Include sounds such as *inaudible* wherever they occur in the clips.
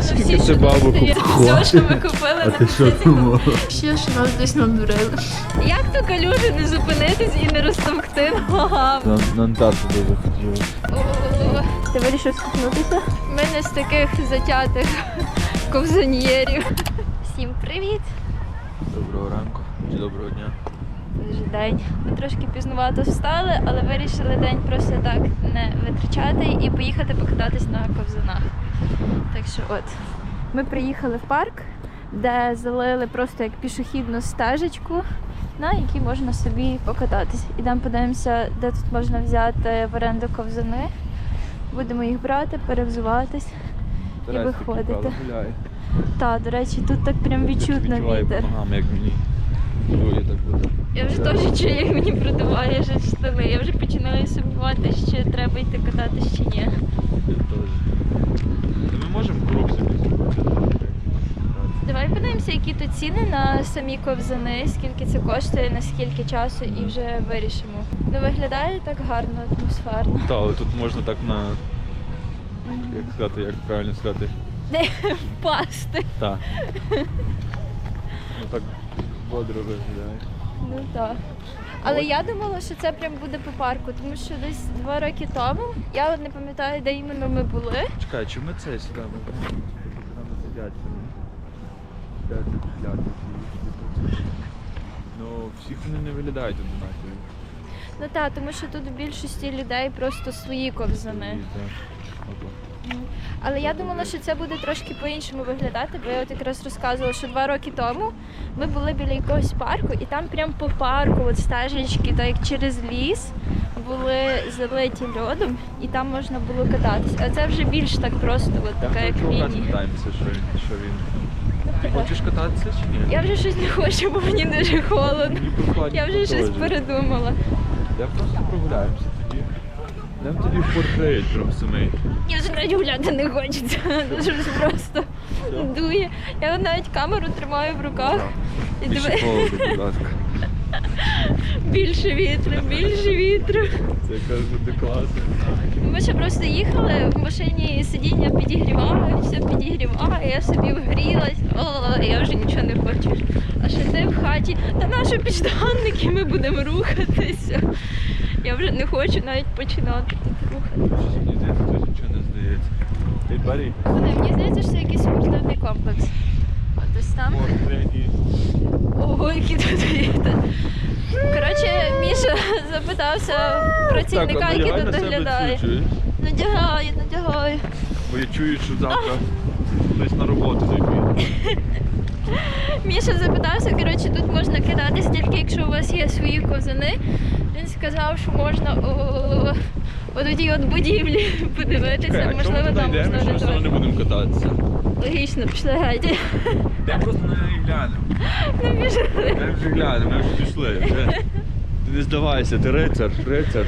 Скільки це що бабу купували? Все, що ми купили А на ти що думала? Ще ж нас десь надурили. Як то калюжі не зупинитись і не розтовкти ногами? На Антарктиду захотіли. Ти вирішив скупнутися? Ми не з таких затятих ковзаньєрів. Всім привіт! Доброго ранку чи доброго дня. Вже день. Ми трошки пізнувато встали, але вирішили день просто так не витрачати і поїхати покататись на ковзанах. Так що от. Ми приїхали в парк, де залили просто як пішохідну стежечку, на якій можна собі покататись. Ідемо подивимося, де тут можна взяти в оренду ковзани. Будемо їх брати, перевзуватись. Правда, гуляє. Та, до речі, тут так прям відчутно вітер. по ногам, як мені. Дує так буде. Я вже теж чую, як мені продуває вже штани. Я вже починаю сумніватися, чи треба йти кататись чи ні. Я теж. Та ми можемо круг собі зробити. Давай подивимося, які тут ціни на самі ковзани, скільки це коштує, на скільки часу, і вже вирішимо. Ну виглядає так гарно, атмосферно. Та, але тут можна так на. Як сказати, як правильно сказати? *laughs* Впасти. Так. Ну так бодро виглядає. Ну так. Але я думала, що це прям буде по парку, тому що десь два роки тому я от не пам'ятаю, де іменно ми були. Чекай, чи ми це сюди. Ну, всіх вони не виглядають одинакові. Ну так, тому що тут у більшості людей просто свої ковзани. Так. Але я думала, що це буде трошки по-іншому виглядати, бо я от якраз розказувала, що два роки тому ми були біля якогось парку, і там прям по парку, от стежечки, так як через ліс, були залиті льодом, і там можна було кататись. А це вже більш так просто, от така як лінія. спитаємося, що він, що він. Ти хочеш кататися чи ні? Я вже щось не хочу, бо мені дуже холодно. Мені прохладно Я вже щось передумала. Я просто прогуляємося тоді. Йдемо тоді в портрет прям самий. Я вже навіть гуляти не хочеться. Дуже просто дує. Я навіть камеру тримаю в руках. І Більше холоду, будь ласка. Більше вітру, більше вітру. Це якраз буде класно. Ми ще просто їхали в машині сидіння підігрівало, все підігріває, я собі вгрілась, О, я вже нічого не хочу. А ще ти в хаті, та наші підштанники, ми будемо рухатися. Я вже не хочу навіть починати тут рухати. Щось Мені здається, тут нічого не здається. Ей, Барі? Мені здається, що це якийсь спортивний комплекс. От ось там. Ого, які тут вітер. Коротше, Міша запитався працівника, який тут доглядає. Надягаю, надягаю. Бо я чую, що завтра десь на роботу зайду. Міша запитався, коротше, тут можна кидатись тільки якщо у вас є свої ковзани. Сказав, що можна о, от у тій от будівлі *laughs* подивитися, можливо, там можна Ми ж не будемо кататися. Логічно, пішли геть. Я просто на неї гляну. Ну, пішли. Ми вже глянемо, ми вже пішли. Вже. Ти не здавайся, ти рицар, рицар.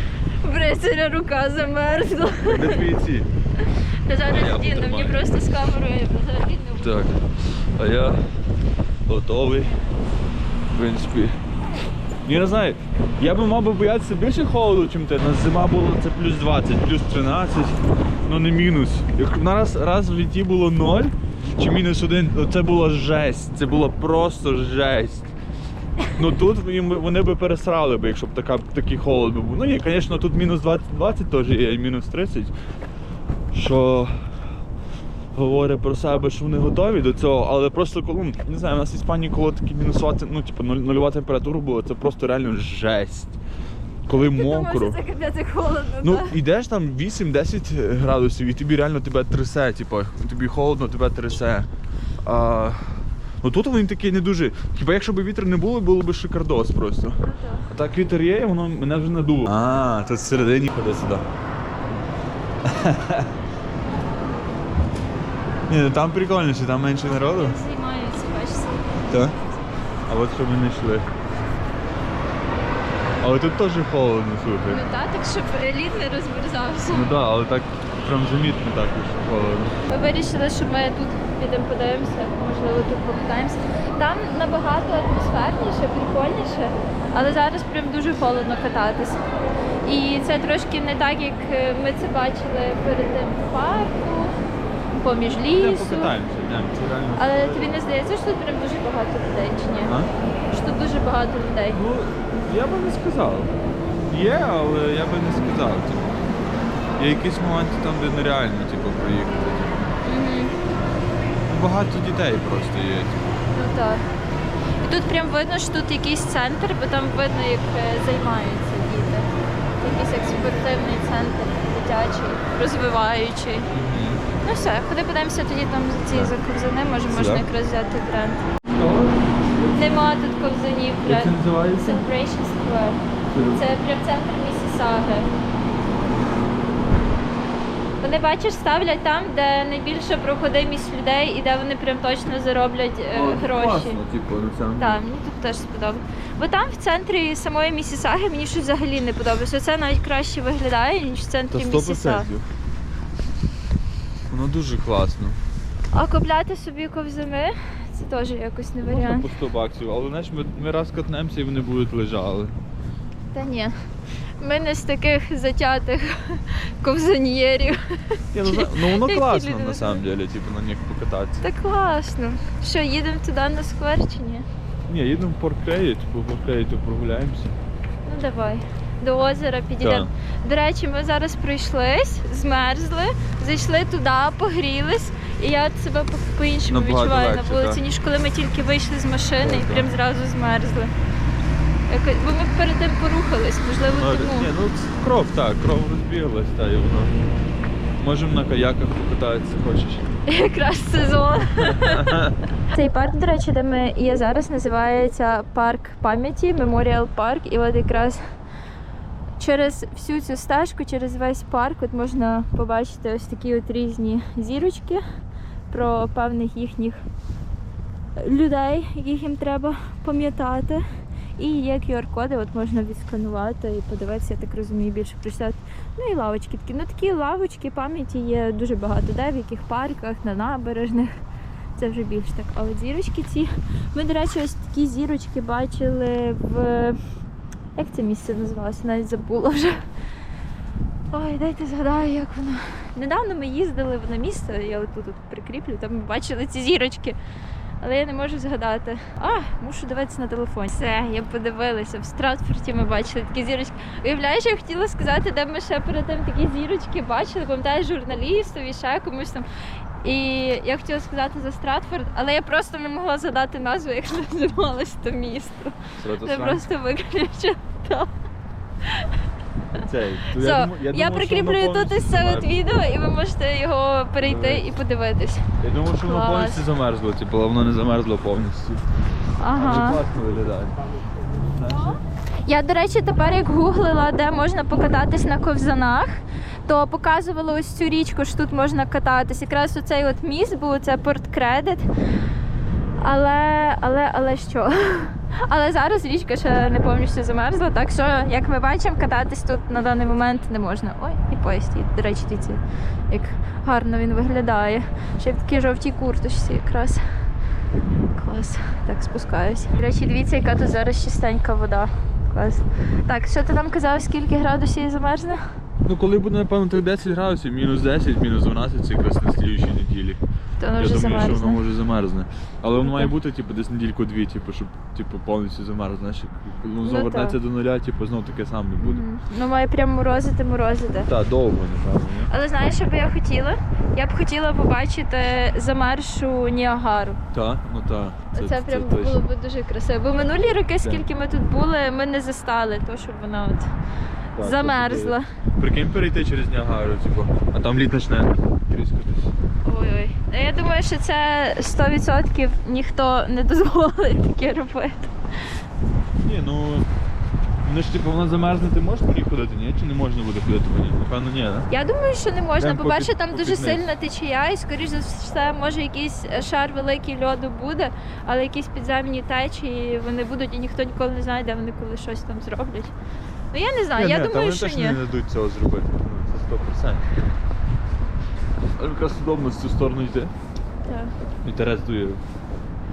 В рицаря рука замерзла. Де твої ці? Та зараз діну, мені просто з камерою взагалі не Так. А я готовий. В принципі. Я не знаю, я би мав би боятися більше холоду, чим те. У нас зима була це плюс 20, плюс 13, ну не мінус. Як на раз, раз в літі було 0 чи мінус 1, то це було жесть. Це було просто жесть. Ну тут вони би пересрали би, якщо б така, такий холод був. Ну ні, звісно, тут мінус 20, 20 теж є, і мінус 30. Що говорить про себе, що вони готові до цього, але просто коли не знаю, у нас в Іспанії, коли такі мінусувати, ну типу нульова температура була, це просто реально жесть. Коли Ти мокро. що це капець холодно, Ну, так? йдеш там 8-10 градусів, і тобі реально тебе трясе, типу, тобі холодно, тебе трясе. А, ну тут він такий не дуже. Хіба якщо б вітру не було, було б шикардос просто. Ну, так. А так вітер є, і воно мене вже надуло. А, тут всередині ходи сюди. Ні, ну там прикольніше, там менше народу. Знімаються, бачиш. Так. А от що ми не йшли. Але тут теж холодно, слухай. Ну так, так щоб лід не розмерзався. Ну так, але так прям замітно так що холодно. Ми вирішили, що ми тут підемо подивимося, можливо, тут покатаємося. Там набагато атмосферніше, прикольніше, але зараз прям дуже холодно кататись. І це трошки не так, як е, ми це бачили перед тим в парку. Поміж лісу. покатаємося, йдемо. Це реально. Але тобі не здається, що тут прям дуже багато людей, чи ні? А? Що тут дуже багато людей. Ну, я би не сказав. Є, але я би не сказав. Типу. Є якісь моменти там, де нереально типу, проїхати. Угу. Багато дітей просто є. Типу. Ну так. І тут прям видно, що тут якийсь центр, бо там видно, як е, займаються діти. Якийсь як спортивний центр, дитячий, розвиваючий. Ну все, ходи подивимося тоді там за ці за ковзани, може можна якраз взяти бренд. Нема тут ковзанів Як бренд. це називається? Celebration Square. Це прям центр Місісаги. Вони бачиш, ставлять там, де найбільша проходимість людей і де вони прям точно зароблять е, гроші. Класно, типу, на цьому. Так, мені тут теж сподобалось. Бо там в центрі самої Місісаги мені щось взагалі не подобається. Це навіть краще виглядає, ніж в Та центрі 100%. Місісаги. Воно дуже класно. А купляти собі ковзани це теж якось не Можна варіант. по 100 баксів, але знаєш, ми, ми раз катнемося і вони будуть лежали. Та ні. Ми не з таких затятих ковзаньєрів. Ну, зна- ну воно Які класно люди на самом деле, типу, на них покататися. Та класно. Що, їдемо туди на сквер чи ні? Ні, їдемо в Поркреї, типу, в Поркреї то прогуляємося. Ну давай. До озера підійдемо. До речі, ми зараз пройшлись, змерзли, зайшли туди, погрілись, і я себе по- по-іншому Набагато відчуваю легше, на вулиці, так. ніж коли ми тільки вийшли з машини Так, і так. прям зразу змерзли. Якось, бо ми перед тим порухались, можливо, Ну, тому. ні, ну кров, так, кров розбіглась, та і воно. Можемо на каяках покататися, хочеш. *laughs* Якраз сезон. *laughs* Цей парк, до речі, де ми є зараз, називається парк пам'яті, Меморіал Парк. І от якраз через всю цю стежку, через весь парк, от можна побачити ось такі от різні зірочки про певних їхніх людей, яких їм треба пам'ятати. І є QR-коди, от можна відсканувати і подивитися, я так розумію, більше прочитати. Ну і лавочки такі. Ну такі лавочки пам'яті є дуже багато де, в яких парках, на набережних. Це вже більш так. А от зірочки ці. Ми, до речі, ось такі зірочки бачили в. Як це місце називалося? Навіть забула вже. Ой, дайте згадаю, як воно. Недавно ми їздили на місце, я отут от прикріплю, там ми бачили ці зірочки. Але я не можу згадати. А, мушу дивитися на телефон. Все, я подивилася. В Стратфорді ми бачили такі зірочки. Уявляєш, я хотіла сказати, де ми ще перед тим такі зірочки бачили, пам'ятаєш, журналістові, ще комусь там. І я хотіла сказати за Стратфорд, але я просто не могла згадати назву, як називалось то місто. Я просто виключила. Цей. то думаю- я, думав, що прикріплюю тут ось повністю це от відео, і ви можете його перейти і подивитись. Я думав, що воно повністю замерзло, типу, але воно не замерзло повністю. Але Ага. класно виглядає. Я, до речі, тепер як гуглила, де можна покататись на ковзанах, то показувала ось цю річку, що тут можна кататись. Якраз оцей от міст був, це Порт Кредит. Але, але, але що? *laughs* Але зараз річка ще не повністю замерзла, так що, як ми бачимо, кататись тут на даний момент не можна. Ой, і поїзд. До речі, дивіться, як гарно він виглядає. Ще в такій жовтій курточці якраз. Клас. Так, спускаюсь. До речі, дивіться, яка тут зараз чистенька вода. Клас. Так, що ти там казав, скільки градусів замерзне? Ну коли буде, напевно, так 10 градусів, мінус 10, мінус 12, це якраз на слідчій неділі. То воно Я вже думаю, що замерзне. воно може замерзне. Але воно має Так. бути типу, десь недільку-дві, типу, щоб типу, повністю замерз. Знаєш, як воно Ну, так. до нуля, типу, знов таке саме буде. Мгм. Ну, має прям морозити, морозити. Так, довго, напевно, ні? Але знаєш, що би я хотіла? Я б хотіла побачити замершу Ніагару. Так, ну так. Це, прям було б дуже красиво. Бо минулі роки, скільки ми тут були, ми не застали то, щоб вона от Так, замерзла. Прикинь перейти через Ніагару, типу, а там лід почне тріскатись. Ой-ой. Ну, Я думаю, що це 100% ніхто не дозволить таке робити. Ні, ну. Ну ж типу вона замерзне, ти можеш по ній ходити, ні? Чи не можна буде ходити по ній? Напевно, ні, да? Я думаю, що не можна. Прям По-перше, попід- там дуже сильна течія, і скоріш за все, може якийсь шар великий льоду буде, але якісь підземні течії вони будуть, і ніхто ніколи не знає, де вони коли щось там зроблять. Ну я не знаю, Ні, я ні, та думаю, вони теж не дадуть цього зробити. Ну, це 100%. Але якраз удобно з цю сторону йти. Так. І Терес дує.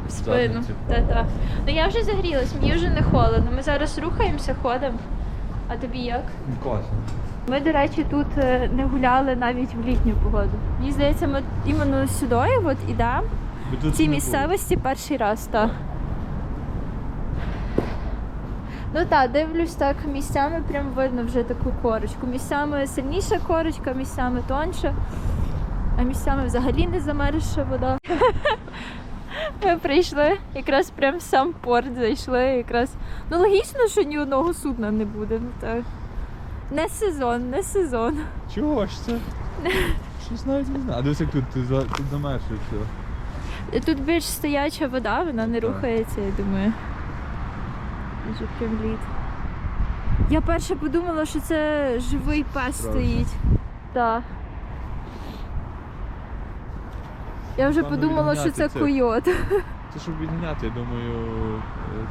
В спину. Та-та. Ну я вже загрілась, мені вже не холодно. Ми зараз рухаємося, ходимо. А тобі як? Ну, Класно. Ми, до речі, тут е, не гуляли навіть в літню погоду. Мені здається, ми іменно сюди от ідемо. В цій місцевості перший раз, так. Ну так, дивлюсь так, місцями прям видно вже таку корочку. Місцями сильніша корочка, місцями тонша, а місцями взагалі не замерзша вода. *laughs* Ми прийшли, якраз прям в сам порт зайшли. Якраз. Ну логічно, що ні одного судна не буде. Ну так. Не сезон, не сезон. Чого ж це? Щось навіть не знаю. А дивись, як тут, ти за- тут замерзши все. Тут більш стояча вода, вона не Так. рухається, я думаю. Дуже прям лід. Я перше подумала, що це живий пес стоїть. Так. Я вже Певно, подумала, що це відганяти це. койот Це щоб відганяти, я думаю,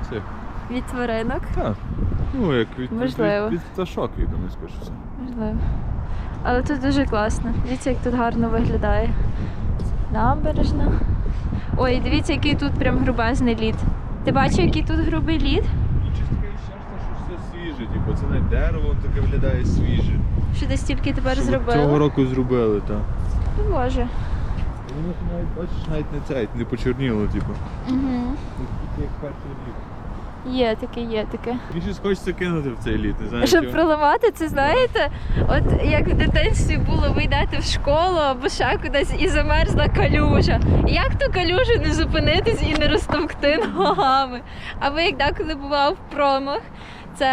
е, цих. від тваринок. Так. Ну, як від, від, Можливо. від, від пташок, я думаю, скоріше все. Можливо. Але тут дуже класно. Дивіться, як тут гарно виглядає. Набережна. Ой, дивіться, який тут прям грубезний лід. Ти бачив, який тут грубий лід? Ну, чисто таке щастя, що типу, це навіть дерево воно таке виглядає свіже. Що десь тільки тепер Що зробили. Цього року зробили, так. Ну, Боже. Воно навіть, бачиш, навіть не цей, не почорніло, типу. Угу. Тільки як перший лід. Є таке, є таке. Мені щось хочеться кинути в цей лід, не знаю. Щоб чого. проламати, це знаєте, от як в дитинстві було, ви йдете в школу або ще кудись і замерзла калюжа. Як ту калюжу не зупинитись і не розтовкти ногами? Або як деколи бував промах, це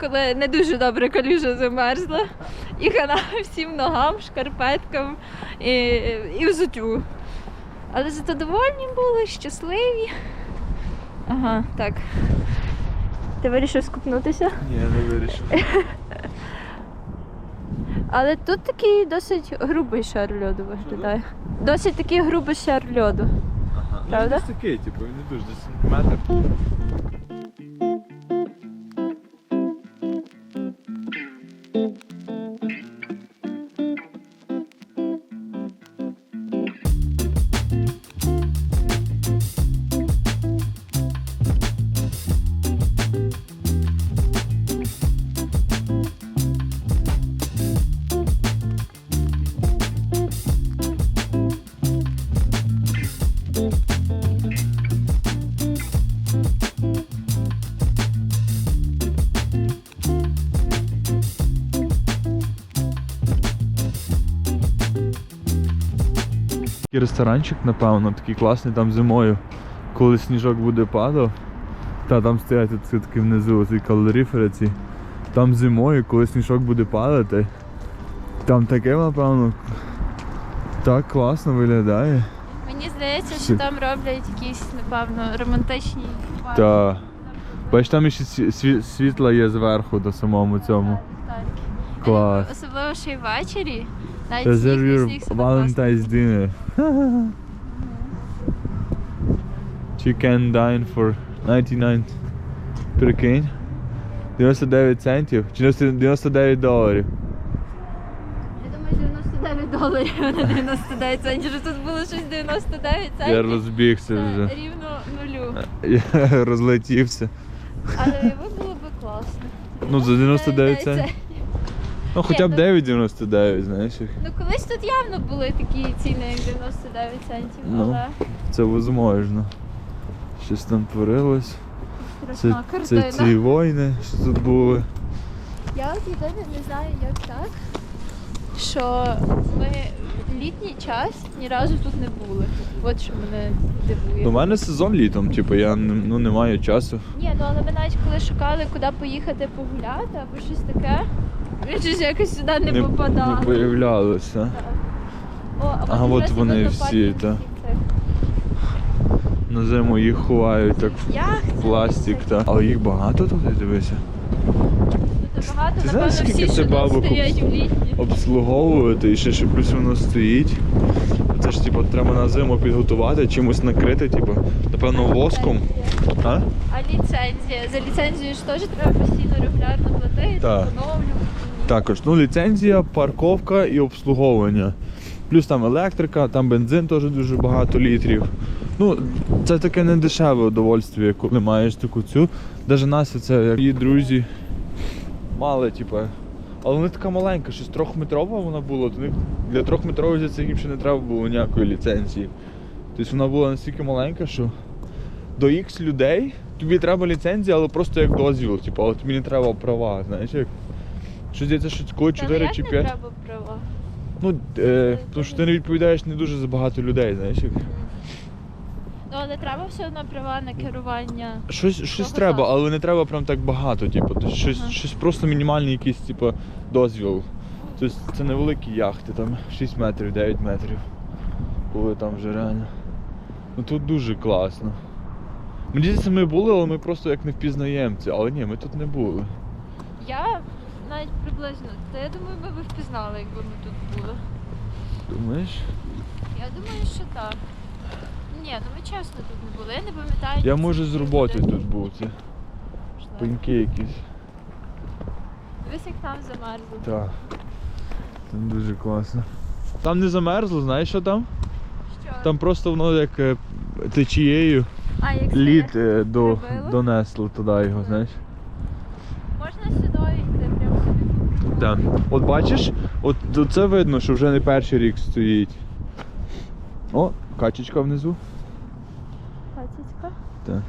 коли не дуже добре калюжа замерзла, і хана всім ногам, шкарпеткам і, і взуттю. Але зато довольні були, щасливі. Ага, так. Ти вирішив скупнутися? Ні, не вирішив. *laughs* Але тут такий досить грубий шар льоду виглядає. Досить такий грубий шар льоду. Ага. Правда? Ну, він такий, типу, він не дуже, десь сантиметр. Такий ресторанчик, напевно, такий класний там зимою, коли сніжок буде падав. Та там стоять от такі внизу ці калорифери ці. Там зимою, коли сніжок буде падати, там таке, напевно, так класно виглядає. Мені здається, що там роблять якісь, напевно, романтичні пари. Та. Бач, там ще сві- сві- світло є зверху до самому цьому. Так. Клас. Особливо ще й ввечері. Reserve your. Valentine's dinner. Can dine for 99. Прикинь. 99 центів. Чи 99 доларів. Я думаю, 99 доларів, а не 99 центів. Що Тут було щось 99 центів. Я розбігся Це вже. рівно нулю. Я *laughs* розлетівся. Але ви було би класно. Ну, за 99 центів. Ну хоча б ну- 9,99, знаєш. Ну колись тут явно були такі ціни, як 99 центів, Ну. але Це возможно. Щось там творилось. Це, страшна це ці війни, що тут були. Я от єдине не знаю, як так, що ми в літній час ні разу тут не були. От що мене дивує. У мене сезон літом, типу, я не- ну, не маю часу. Ні, ну але ми навіть коли шукали, куди поїхати погуляти або щось таке, щось якось сюди не, не, попадали. не появлялося. Так. О, а Ага, от вони всі, та. всі цих. На зиму їх ховають так в пластик. Та. Але їх багато тут, дивися. Багато, Ти знаєш, скільки це бабок. Обслуговувати і ще, ще плюс воно стоїть. Це ж типу, треба на зиму підготувати, чимось накрити, типу, напевно, воском. А? А ліцензія? За ліцензію ж теж треба постійно регулярно платити, Так. Також ну, ліцензія, парковка і обслуговування. Плюс там електрика, там бензин теж дуже багато літрів. Ну, це таке не дешеве удовольствие, коли маєш таку цю. Навіть нас це як її друзі мали, типу, Але вона така маленька, щось трьохметрова вона була. То для трьохметрових за їм ще не треба було ніякої ліцензії. Тобто вона була настільки маленька, що до X людей тобі треба ліцензія, але просто як дозвіл, типу, тобі не треба права, знаєш як. Що здається, що коли ну 4 чи 5. треба права? Ну, е, тому що ти не відповідаєш не дуже за багато людей, знаєш як. Ну, але треба все одно права на керування. Щось, щось Того треба, але не треба прям так багато, типу. Тобто щось, Ага. щось просто мінімальний якийсь, типу, дозвіл. Тобто це невеликі яхти, там 6 метрів, 9 метрів. Коли там вже реально. Ну тут дуже класно. Мені здається, ми були, але ми просто як не впізнаємці. Але ні, ми тут не були. Навіть приблизно. Та я думаю, ми б впізнали, якби ми тут були. Думаєш? Я думаю, що так. Ні, ну ми чесно тут не були. Я не пам'ятаю. Я ні може з роботи тут був. Це пеньки якісь. Дивись, як там замерзло. Так. Там дуже класно. Там не замерзло, знаєш що там? Що? Там просто воно як е, течією. а, як Лід е, до, донесло туди його, знаєш. Можна сюди йти, прямо собі. Так. От бачиш, от це видно, що вже не перший рік стоїть. О, качечка внизу. Пацицька. Так.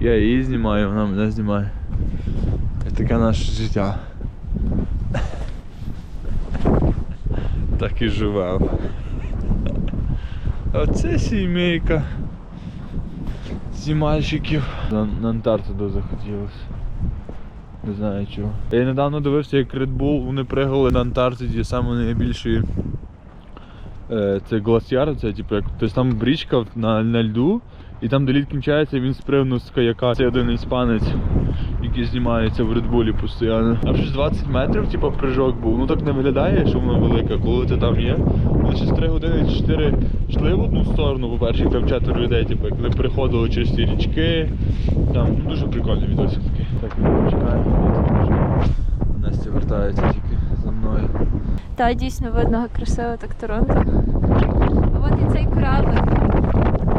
Я її знімаю, вона мене знімає. І таке наше життя. Так і живемо. Оце сімейка. Знімальщиків. На, на Антарктиду захотілося. Не знаю чого. Я недавно дивився, як Red Bull вони пригали на Антарктиді саме найбільший е, це гласіар, це типу як тобто там річка на, на льду, і там, де лід кінчається, він спригнув з каяка. Це один іспанець, який знімається в Редбулі постійно. Там щось 20 метрів, типу, прыжок був. Ну так не виглядає, що воно велике, коли ти там є. Ми ще з 3 години 4 йшли в одну сторону, по-перше, там четверо людей, типу, як ми переходили через ті річки. Там ну, дуже прикольний відосик. Так, ми чекаємо. Настя вертається тільки за мною. Та дійсно видно красиво так Торонто. От і цей кораблик.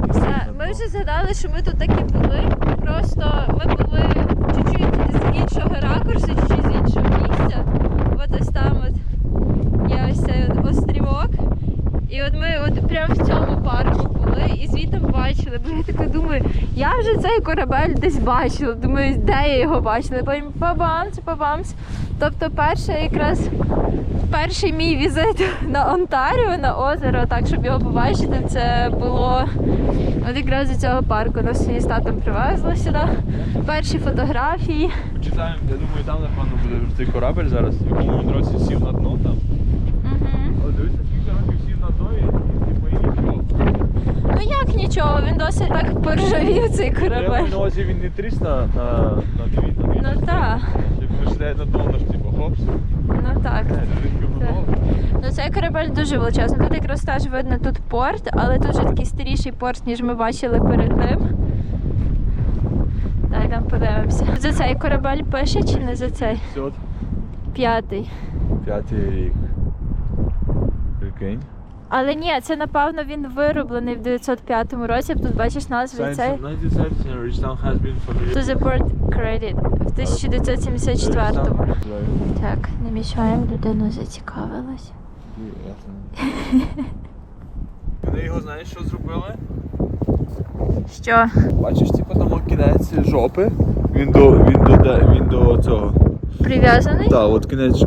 Все, ми вже згадали, що ми тут таки були. Просто ми були чуть-чуть з іншого ракурсу, чуть-чуть з іншого місця. От ось там от є ось цей острівок. І от ми от прямо в цьому парку були і звідти бачили. Бо я така думаю, я вже цей корабель десь бачила. Думаю, де я його бачила? Потім пабамц, пабамц. Тобто перше якраз перший мій візит на Онтаріо, на озеро, так щоб його побачити, це було от якраз з цього парку. Нас сьогодні з татом привезли сюди. Перші фотографії. Почитаємо, я думаю, там напевно буде цей корабель зараз, в якому він році сів на дно там. Угу. Але дивися, скільки років сів на дно і типу і нічого. Ну як нічого, він досить так поржавів цей Я корабель. на увазі він не тріс на, на, на дві, на дві. Ну так, Як на дно, наш типу хопс. ну так. Е? Ну цей корабель дуже величезний. Тут якраз теж видно тут порт, але тут вже такий старіший порт, ніж ми бачили перед тим. Дай там подивимося. За цей корабель пише чи не за цей? 500. П'ятий. П'ятий рік. Прикинь. Але ні, це напевно він вироблений в 905 році. Тут бачиш назву цей. 1970 Ridgetown has been for To the port credit в 1974-му. Так, не мішаємо, людину зацікавилась. Вони його знаєш, що зробили? Що? Бачиш, типу там кінець жопи. Він до. він до де- він до цього. Прив'язаний? Так, от кінець,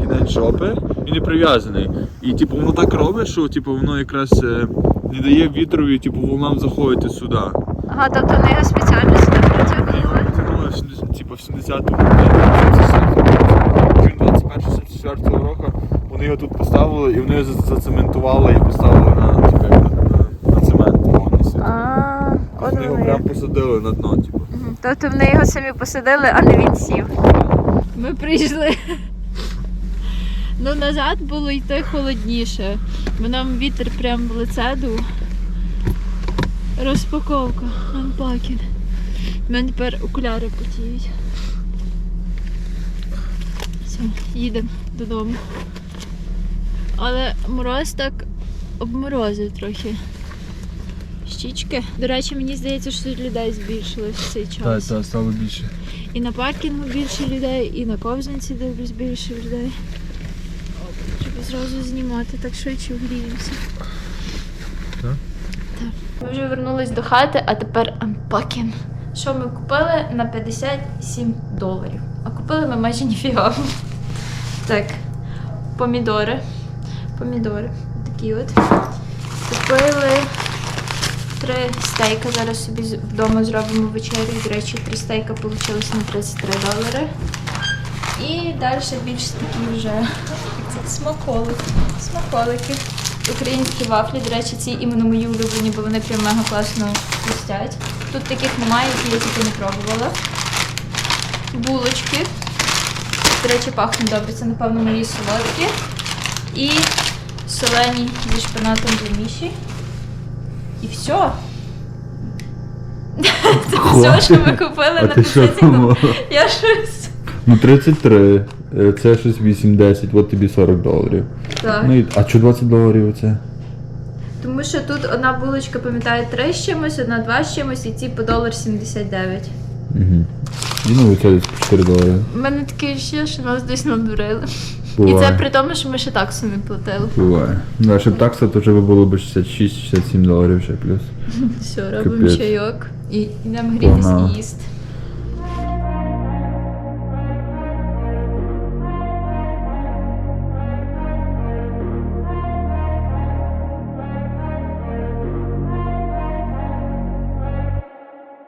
кінець жопи, він не прив'язаний. І типу воно так робить, що типу, воно якраз е, не дає вітрові, типу, волнам заходити сюди. Ага, тобто вони його спеціально сюди Вони притягнули. 70, типу, в 70-му, 21-74 року. Вони його тут поставили і вони зацементували і поставили на, типу, на, на, на цемент повністю. А, Вони його прям посадили на дно, типу. Тобто вони його самі посадили, а не він сів. Ми прийшли. Ну, назад було йти холодніше, бо нам вітер прям в лице дув. Розпаковка, анпакінг. У мене тепер окуляри потіють. Все, їдемо додому. Але мороз так обморозив трохи. щічки. До речі, мені здається, що людей збільшилось в цей час. так, стало більше. І на паркінгу більше людей, і на ковзанці дивлюсь більше людей. Зразу знімати, так швидше вгріємося. Так? Так. Ми вже вернулись до хати, а тепер анпакінг. Що ми купили на 57 доларів. А купили ми майже ніфіга. Так, помідори. Помідори. Такі от. Купили три стейка. Зараз собі вдома зробимо вечерю. До речі, три стейка вийшло на 33 долари. І далі більш такі вже смаколики. Смаколики. Українські вафлі, до речі, ці іменно мої улюблені, бо вони прям мега класно хрустять. Тут таких немає, які я тільки не пробувала. Булочки. До речі, пахнуть добре. Це, напевно, мої солодкі. І солені зі шпинатом для міші. І все. *laughs* Це все, що ми купили на 50 Я щось. Ну 33, е, це щось 8-10, от тобі 40 доларів. Так. Ну і, а що 20 доларів оце? Тому що тут одна булочка, пам'ятаю, 3 з чимось, одна 2 з чимось, і ці по долар 79. Угу. І ну це десь по 4 долари. У мене таке ще, що нас десь надурили. І Буває. це при тому, що ми ще таксу не платили. Буває. Да, щоб такса, то вже би було б 66-67 доларів ще плюс. Все, робимо Капець. чайок і йдемо Погнали. і їсти.